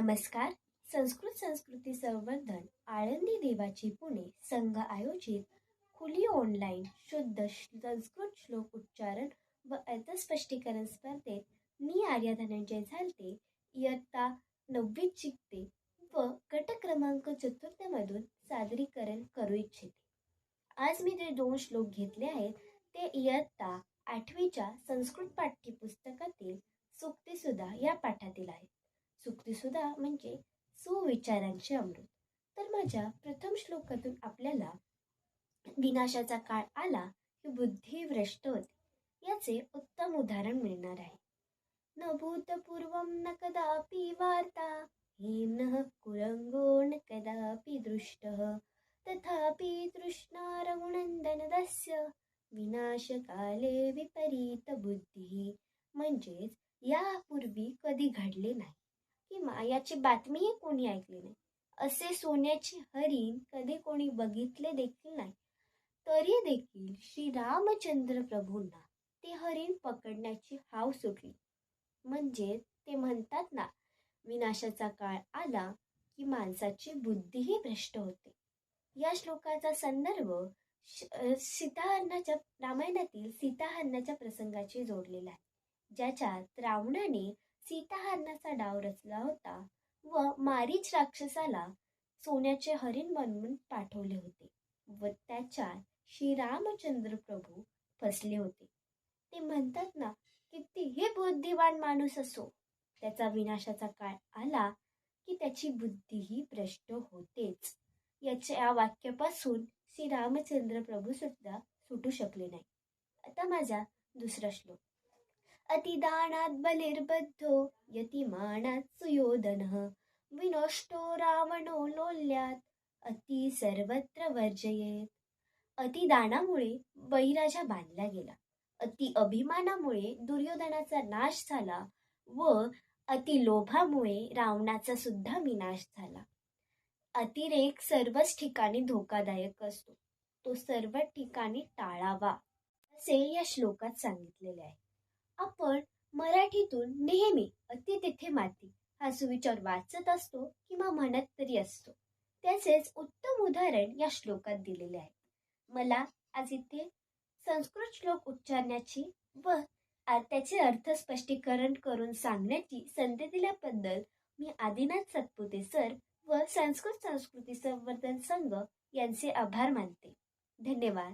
नमस्कार. संस्कृत संस्कृती संवर्धन आळंदी देवाची पुणे संघ आयोजित खुली ऑनलाईन शुद्ध संस्कृत श्लोक उच्चारण व अर्थस्पष्टीकरण स्पर्धेत मी आर्या धनंजय झालते. इयत्ता नववीत शिकते व गट क्रमांक चतुर्थमधून सादरीकरण करू इच्छिते. आज मी जे दोन श्लोक घेतले आहेत ते इयत्ता आठवीच्या संस्कृत पाठ्यपुस्तकातील सुक्तीसुद्धा या पाठातील आहेत. सुक्तीसुद्धा म्हणजे सुविचारांचे अमृत. तर माझ्या प्रथम श्लोकातून आपल्याला विनाशाचा काळ आला की बुद्धी भ्रष्ट होते. याचे उत्तम उदाहरण मिळणार आहे. न भूतपूर्वं न कदापि वार्ता हेम्नः कुरंगो न कदापि दृष्टः तथापि तृष्णा रघुनंदनदस्य विनाशकाले विपरीत बुद्धी म्हणजेच यापूर्वी कधी घडले नाही. किंवा याची बातमीही कोणी ऐकली नाही. असे सोन्याचे हरिण कधी कोणी बघितले देखील नाही. तरी देखील श्री रामचंद्र प्रभूंना ते हरिण पकडण्याची हाव सुटली. म्हणजे ते म्हणतात ना विनाशाचा काळ आला की माणसाची बुद्धीही भ्रष्ट होते. या श्लोकाचा संदर्भ सीताहरणाच्या रामायणातील सीताहरणाच्या प्रसंगाशी जोडलेला आहे. ज्याच्यात रावणाने सीताहरणाचा डाव रचला होता व मारीच राक्षसाला सोन्याचे हरिण बनवून पाठवले होते व त्याच्यात श्रीरामचंद्र प्रभू फसले होते. ते म्हणतात ना कितीही बुद्धिवान माणूस असो त्याचा विनाशाचा काळ आला की त्याची बुद्धीही भ्रष्ट होतेच. याच्या या वाक्यापासून श्री रामचंद्र प्रभू सुद्धा सुटू शकले नाही. आता माझा दुसरा श्लोक. अतिदानात बलिर्बद्धो यतिमानात सुयोधनः। विनष्टो रावणो लोल्यात अति सर्वत्र वर्जयेत। अतिदानामुळे बळीराजा बांधला गेला। अति अभिमानामुळे दुर्योधनाचा नाश झाला व अति लोभामुळे रावणाचा सुद्धा विनाश झाला। अतिरेक सर्वच ठिकाणी धोकादायक असतो। तो सर्व ठिकाणी टाळावा असे या श्लोकात सांगितलेले आहे। मराठीतून नेहमी अति तिथे माती. हा सुविचार वाचत असतो किंवा म्हणत तरी असतो. त्याचेच उत्तम उदाहरण या श्लोकात दिलेले आहे. मला आज इथे संस्कृत श्लोक उच्चारण्याची व त्याचे अर्थ स्पष्टीकरण करून सांगण्याची संधी दिल्याबद्दल मी आदिनाथ सतपुते सर व संस्कृत संस्कृती संवर्धन संघ यांचे आभार मानते. धन्यवाद.